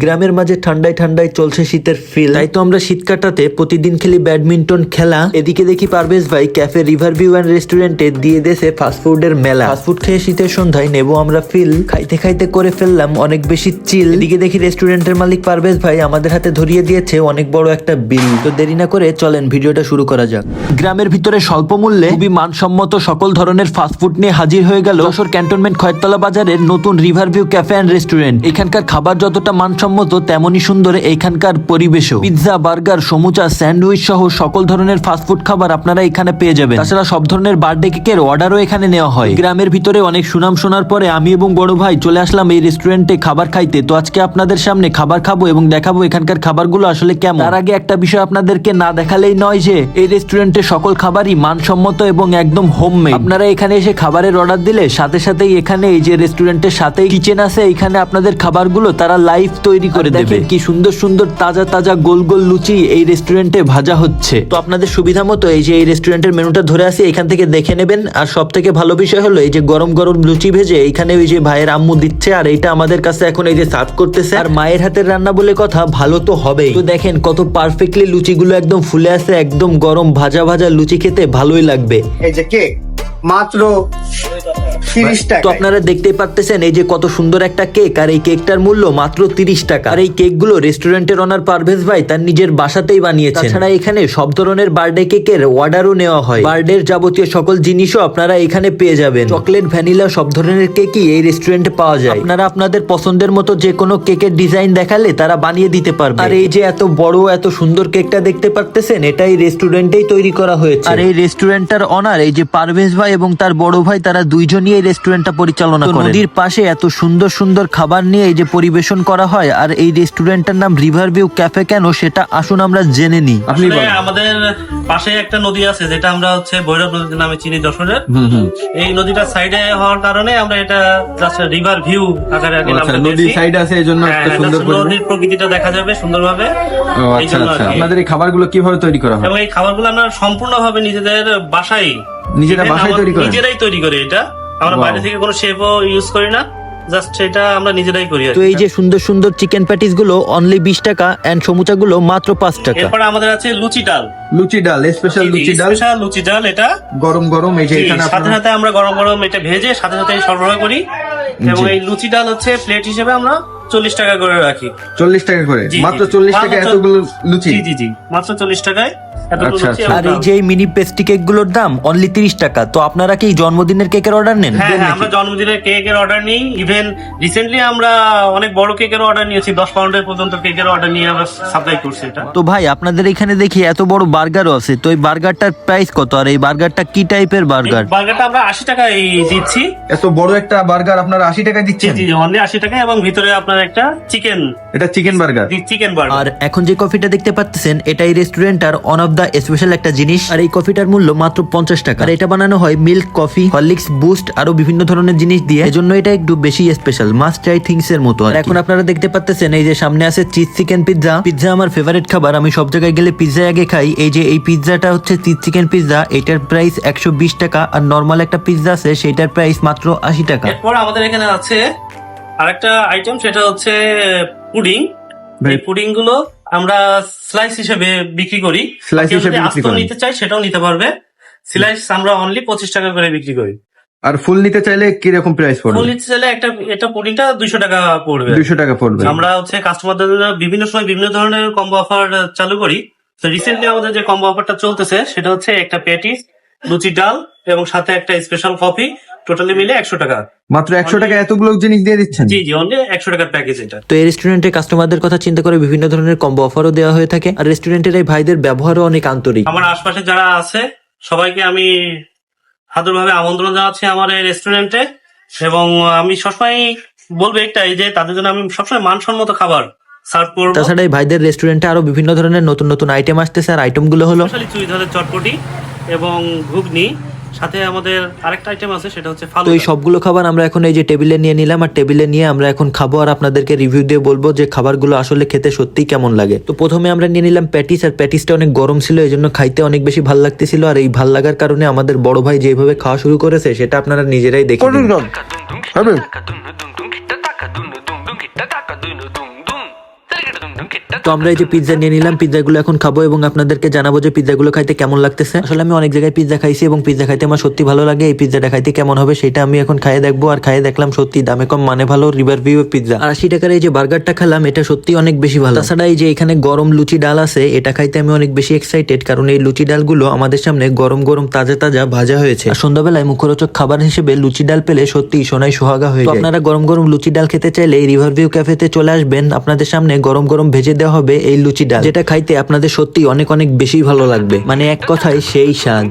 গ্রামের মাঝে ঠান্ডায় ঠান্ডায় চলছে শীতের ফিল তাই তো আমরা শীত কাটাতে প্রতিদিন খেলি ব্যাডমিন্টন খেলা। এদিকে দেখি পারভেজ ভাই ক্যাফে রিভার ভিউ অ্যান্ড রেস্টুরেন্টে দিয়ে দেশে ফাস্টফুডের মেলা। ফাস্টফুড খেয়ে শীতের সন্ধ্যায় নেব আমরা ফিল খাইতে খাইতে করে ফেললাম অনেক বেশি চিল এদিকে দেখি রেস্টুরেন্টের মালিক পারভেজ ভাই আমাদের হাতে ধরিয়ে দিয়েছে অনেক বড় একটা বিল তো দেরি না করে চলেন ভিডিওটা শুরু করা যাক। গ্রামের ভিতরে স্বল্প মূল্যে খুবই মানসম্মত সকল ধরনের ফাস্টফুড নিয়ে হাজির হয়ে গেল যশোর ক্যান্টনমেন্ট খয়তলা বাজারের নতুন river view cafe and restaurant এখানকার খাবার যতটা মানসম্মত তেমনই সুন্দর এইখানকার পরিবেশও। পিৎজা, বার্গার, সমুচা, স্যান্ডউইচ সহ সকল ধরনের ফাস্টফুড খাবার আপনারা এখানে পেয়ে যাবেন। তাছাড়া সব ধরনের বার্থডে কেকের অর্ডারও এখানে নেওয়া হয়। গ্রামের ভিতরে অনেক সুনাম শোনার পরে আমি এবং বড় ভাই চলে আসলাম এই রেস্টুরেন্টে খাবার খাইতে। তো আজকে আপনাদের সামনে খাবার খাব এবং দেখাবো এখানকার খাবারগুলো আসলে কেমন। তার আগে একটা বিষয় আপনাদেরকে না দেখালেই নয় যে, এই রেস্টুরেন্টে সকল খাবারই মানসম্মত এবং একদম হোমমেড আপনারা এখানে এসে খাবারের অর্ডার দিলে সাথে সাথেই এখানে এই যে রেস্টুরেন্টের সাথেই কিচেন আছে এখানে আপনাদের খাবারগুলো তারা লাইভ তৈরি করে দেবে। কি সুন্দর সুন্দর তাজা তাজা গোল গোল লুচি এই রেস্টুরেন্টে ভাজা হচ্ছে। তো আপনাদের সুবিধা মতো এই যে এই রেস্টুরেন্টের মেনুটা ধরে আসি এখান থেকে দেখে নেবেন। আর সব থেকে ভালো বিষয় হলো এই যে গরম গরম লুচি ভেজে এখানে ওই যে ভাইয়ের আম্মু দিচ্ছে আর এইটা আমাদের কাছে এখন এই যে সার্ভ করতেছে। আর মায়ের হাতের রান্না বলে কথা ভালো তো হবেই। তো দেখেন কত পারফেক্টলি লুচিগুলো একদম ফুলে আছে একদম গরম ভাজা ভাজা লুচি খেতে ভালোই লাগবে। এই যে কেক মাত্র তিরিশ তো আপনারা দেখতেই পারতেছেন এই যে কত সুন্দর একটা কেক আর এই কেকটার মূল্য মাত্র তিরিশ টাকা। আর এই কেকগুলো রেস্টুরেন্টের অনার পারভেজ ভাই তার নিজের বাসাতেই বানিয়েছেন। তাছাড়া এখানে সব ধরনের বার্থডে কেকের অর্ডারও নেওয়া হয়। বার্থডে যাবতীয় সকল জিনিসও আপনারা এখানে পেয়ে যাবেন। চকলেট ভ্যানিলা সব ধরনের কেকই এই রেস্টুরেন্টে পাওয়া যায়। আপনারা আপনাদের পছন্দের মতো যে কোনো কেকের ডিজাইন দেখালে তারা বানিয়ে দিতে পারবে। আর এই যে এত বড় এত সুন্দর কেকটা দেখতে পারতেছেন এটা এই রেস্টুরেন্টেই তৈরি করা হয়েছে। আর এই রেস্টুরেন্টটার অনার এই যে পারভেজ ভাই এবং তার বড় ভাই তারা দুইজনই এই রেস্টুরেন্টটা পরিচালনা করেন। নদীর পাশে এত সুন্দর সুন্দর খাবার নিয়ে এই যে পরিবেশন করা হয় আর এই রেস্টুরেন্টটার নাম রিভার ভিউ ক্যাফে কেন সেটা আসুন আমরা জেনে নিই। আপনি বলেন। আমাদের পাশে একটা নদী আছে যেটা আমরা হচ্ছে ভৈরব নদী নামে চিনি যশোরের। এই নদীটা সাইডে হওয়ার কারণে আমরা এটা জাস্ট রিভার ভিউ আকারে আগে আচ্ছা নদীর সাইড আছে এই জন্য হ্যাঁ, একটা সুন্দর পরিবেশ। নদীর প্রকৃতিটা দেখা যাবে সুন্দরভাবে। ও আচ্ছা আচ্ছা। আপনাদের এই খাবারগুলো কীভাবে তৈরি করা হয়? এবং এই খাবারগুলো আমরা সম্পূর্ণভাবে নিজেদের বাসায় নিজেরা বাসায় তৈরি করেন? নিজেরাই তৈরি করি এটা। আমরা বাইরে থেকে কোনো শেফও ইউজ করি না জাস্ট এটা আমরা নিজেরাই করি তো এই যে সুন্দর সুন্দর চিকেন প্যাটিসগুলো অনলি বিশ টাকা এন্ড সমুচা গুলো মাত্র পাঁচ টাকা। এরপরে আমাদের আছে লুচি ডাল। লুচি ডাল স্পেশাল লুচি ডাল। স্পেশাল লুচি ডাল এটা। গরম গরম এই যে এখানে সাথে সাথে আমরা গরম গরম এটা ভেজে সাথে সাথে সরবরাহ করি। এবং এই লুচি ডাল হচ্ছে প্লেট হিসেবে আমরা চল্লিশ টাকা করে রাখি। চল্লিশ টাকা করে? মাত্র চল্লিশ টাকা এতগুলো লুচি? জি জি জি। মাত্র চল্লিশ টাকায় আচ্ছা, আচ্ছা। আর এই যে মিনি পেস্ট্রি কেকগুলোর দাম অনলি তিরিশ টাকা তো আপনারা কি জন্মদিনের কেকের অর্ডার নেন? হ্যাঁ হ্যাঁ আমরা জন্মদিনের কেকের অর্ডার নিই। ইভেন রিসেন্টলি আমরা অনেক বড় কেকের অর্ডার নিয়েছি দশ পাউন্ডের পর্যন্ত কেকের অর্ডার নিয়ে আমরা সাপ্লাই করছি এটা। তো ভাই আপনাদের এখানে দেখি এত বড় বার্গারও আছে তো এই বার্গারটার প্রাইস কত? আর এই বার্গারটা কি টাইপের বার্গার বার্গারটা আমরা আশি টাকায় দিচ্ছি। এত বড় একটা বার্গার আপনারা আশি টাকায় জি দিচ্ছেন জি অনলি আশি টাকা এবং ভিতরে আপনার একটা চিকেন এটা চিকেন বার্গার চিকেন বার্গার আর এখন যে কফিটা দেখতে পাচ্ছেন এটা এই রেস্টুরেন্টার অন অফ দা স্পেশাল একটা জিনিস। আর এই কফিটার মূল্য মাত্র পঞ্চাশ টাকা। আর এটা বানানো হয় মিল্ক কফি হরলিক্স বুস্ট আরও বিভিন্ন ধরনের জিনিস দিয়ে। এজন্য এটা একটু বেশি স্পেশাল মাস্ট ট্রাই থিংস এর মতো আর এখন আপনারা দেখতে পাচ্ছেন এই যে সামনে আছে চিজ চিকেন পিৎজা পিৎজা আমার ফেভারিট খাবার আমি সব জায়গায় গেলে পিৎজা আগে খাই। এই যে এই পিৎজাটা হচ্ছে চিজ চিকেন পিৎজা এটার প্রাইস একশো বিশ টাকা। আর নর্মাল একটা পিৎজা আছে সেটার প্রাইস মাত্র আশি টাকা। এরপর আমাদের এখানে আছে আরেকটা আইটেম সেটা হচ্ছে পুডিং এই পুডিংগুলো আমরা স্লাইস হিসেবে বিক্রি করি। স্লাইস হিসেবে বিক্রি নিতে চাই সেটাও নিতে পারবে। স্লাইস আমরা অনলি পঁচিশ টাকা করে বিক্রি করি। আর ফুল নিতে চাইলে কি রকম প্রাইস পড়বে? ফুল নিতে চাইলে একটা এটা পুডিংটা দুইশো টাকা পড়বে। দুইশো টাকা পড়বে। আমরা হচ্ছে কাস্টমারদের জন্য বিভিন্ন সময় বিভিন্ন ধরনের কম্বো অফার চালু করি। তো রিসেন্টলি আমাদের যে কম্বো অফারটা চলতেছে সেটা হচ্ছে একটা প্যাটিস লুচি ডাল এবং সাথে একটা স্পেশাল কফি টোটালি মিলে একশো টাকা। মাত্র একশো টাকা এতগুলো জিনিস দিয়ে দিচ্ছেন? জি জি অনলি একশো টাকার প্যাকেজ এটা। তো এই রেস্টুরেন্টের কাস্টমারদের কথা চিন্তা করে বিভিন্ন ধরনের কম্বো অফারও দেওয়া হয়ে থাকে। আর রেস্টুরেন্টের এই ভাইদের ব্যবহারও অনেক আন্তরিক। আমার আশপাশে যারা আছে সবাইকে আমি সাদরভাবে আমন্ত্রণ জানাচ্ছি আমার এই রেস্টুরেন্টে এবং আমি সবসময় বলব একটাই যে তাদের জন্য আমি সবসময় মানসম্মত খাবার সার্ভ করব। তাছাড়া এই ভাইদের রেস্টুরেন্টে আরও বিভিন্ন ধরনের নতুন নতুন আইটেম আসতেছে। আর আইটেমগুলো হলো চুই ধানের চটপটি। এবং ঘুগনি সাথে আমাদের আরেকটা আইটেম আছে সেটা হচ্ছে ফালুদা তো এই সবগুলো খাবার আমরা এখন এই যে টেবিলে নিয়ে নিলাম আর টেবিলে নিয়ে আমরা এখন খাব আর আপনাদেরকে রিভিউ দিয়ে বলব যে খাবারগুলো আসলে খেতে সত্যিই কেমন লাগে তো প্রথমে আমরা নিয়ে নিলাম প্যাটিস আর প্যাটিসটা অনেক গরম ছিল এই জন্য খাইতে অনেক বেশি ভালো লাগতেছিল আর এই ভালো লাগার কারণে আমাদের বড় ভাই যেভাবে খাওয়া শুরু করেছে সেটা আপনারা নিজেরাই দেখে তো আমরা এই যে পিৎজা নিয়ে নিলাম পিৎজাগুলো এখন খাব এবং আপনাদেরকে জানাব যে পিৎজাগুলো খাইতে কেমন লাগতেছে। আসলে আমি অনেক জায়গায় পিৎজা খাইছি এবং পিৎজা খাইতে আমার সত্যি ভালো লাগে। এই পিৎজাটা খাইতে কেমন হবে সেটা আমি এখন খাইয়ে দেখব। আর খাইয়ে দেখলাম সত্যি দামে কম মানে ভালো রিভার ভিউ পিৎজা আর আশি টাকার এই যে বার্গারটা খেলাম এটা সত্যি অনেক বেশি ভালো। তাছাড়া এই যে এখানে গরম লুচি ডাল আছে এটা খাইতে আমি অনেক বেশি এক্সাইটেড কারণ এই লুচি ডালগুলো আমাদের সামনে গরম গরম তাজা তাজা ভাজা হয়েছে। আর সন্ধ্যাবেলায় মুখরোচক খাবার হিসেবে লুচি ডাল পেলে সত্যি সোনাই সোহাগা হয়ে যায়। আপনারা গরম গরম লুচি ডাল খেতে চাইলে এই রিভার ভিউ ক্যাফেতে চলে আসবেন। আপনাদের সামনে গরম গরম ভেজে দেওয়া হবে এই লুচি ডাল, যেটা খাইতে আপনাদের সত্যি অনেক অনেক বেশি ভালো লাগবে। মানে এক কথায় সেই স্বাদ।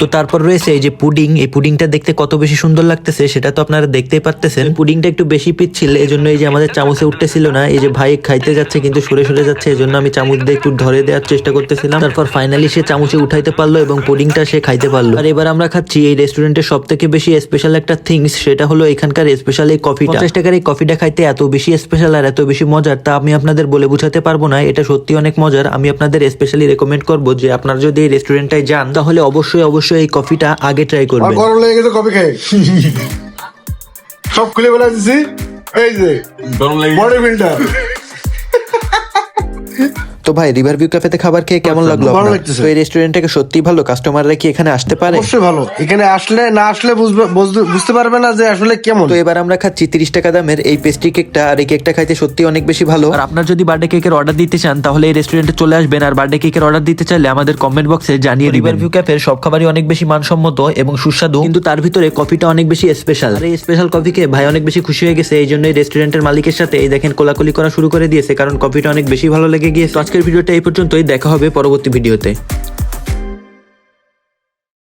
তো তারপর রয়েছে এই যে পুডিং এই পুডিংটা দেখতে কত বেশি সুন্দর লাগতেছে সেটা তো আপনারা দেখতেই পারতেছেন। পুডিংটা একটু বেশি পিচ্ছিল এই জন্য এই যে আমাদের চামচে উঠতেছিল না এই যে ভাই খাইতে যাচ্ছে কিন্তু সরে সরে যাচ্ছে এই জন্য আমি চামচ দিয়ে একটু ধরে দেওয়ার চেষ্টা করতেছিলাম। তারপর ফাইনালি সে চামচে উঠাইতে পারল এবং পুডিংটা সে খাইতে পারল। আর এবার আমরা খাচ্ছি এই রেস্টুরেন্টের সব থেকে বেশি স্পেশাল একটা থিংস সেটা হলো এখানকার স্পেশাল এই কফিটা পঞ্চাশ টাকার এই কফিটা খাইতে এত বেশি স্পেশাল আর এত বেশি মজার তা আমি আপনাদের বলে বুঝাতে পারব না এটা সত্যি অনেক মজার। আমি আপনাদের স্পেশালি রেকমেন্ড করব যে আপনারা যদি এই রেস্টুরেন্টটায় যান তাহলে অবশ্যই অবশ্যই এই কফিটা আগে ট্রাই আর করবেন। গরম লেগে গেছে কফি খেয়ে। সব খুলে ফেলা দিছি। এই যে বডি বিল্ডার তো ভাই রিভার ভিউ ক্যাফেতে খাবার খেয়ে কেমন লাগল ভালো? লাগতেছে। তো এই রেস্টুরেন্টটাকে সত্যি ভালো? কাস্টমাররা কি এখানে আসতে পারে? অবশ্যই ভালো। এখানে আসলে না আসলে বুঝবে বুঝতে- বুঝতে পারবে না যে আসলে কেমন। তো এবার আমরা খাচ্ছি তিরিশ টাকা দামের এই পেস্ট্রি কেকটা আর এই কেকটা খাইতে সত্যি অনেক বেশি ভালো। আর আপনার যদি বার্থডে কেকের অর্ডার দিতে চান তাহলে এই রেস্টুরেন্টে চলে আসবেন। আর বার্থডে কেকের অর্ডার দিতে চাইলে আমাদের কমেন্ট বক্সে জানিয়ে দিবেন। রিভার ভিউ ক্যাফের সব খাবারই অনেক বেশি মানসম্মত এবং সুস্বাদু। কিন্তু তার ভিতরে কফিটা অনেক বেশি স্পেশাল আর এই স্পেশাল কফি খেয়ে ভাই অনেক বেশি খুশি হয়ে গেছে। এই জন্য এই রেস্টুরেন্টের মালিকের সাথে এই দেখেন কোলাকুলি করা শুরু করে দিয়েছে কারণ কফিটা অনেক বেশি ভালো লেগে গিয়েছে। তো আজকের ভিডিওটা এই পর্যন্তই। দেখা হবে পরবর্তী ভিডিওতে।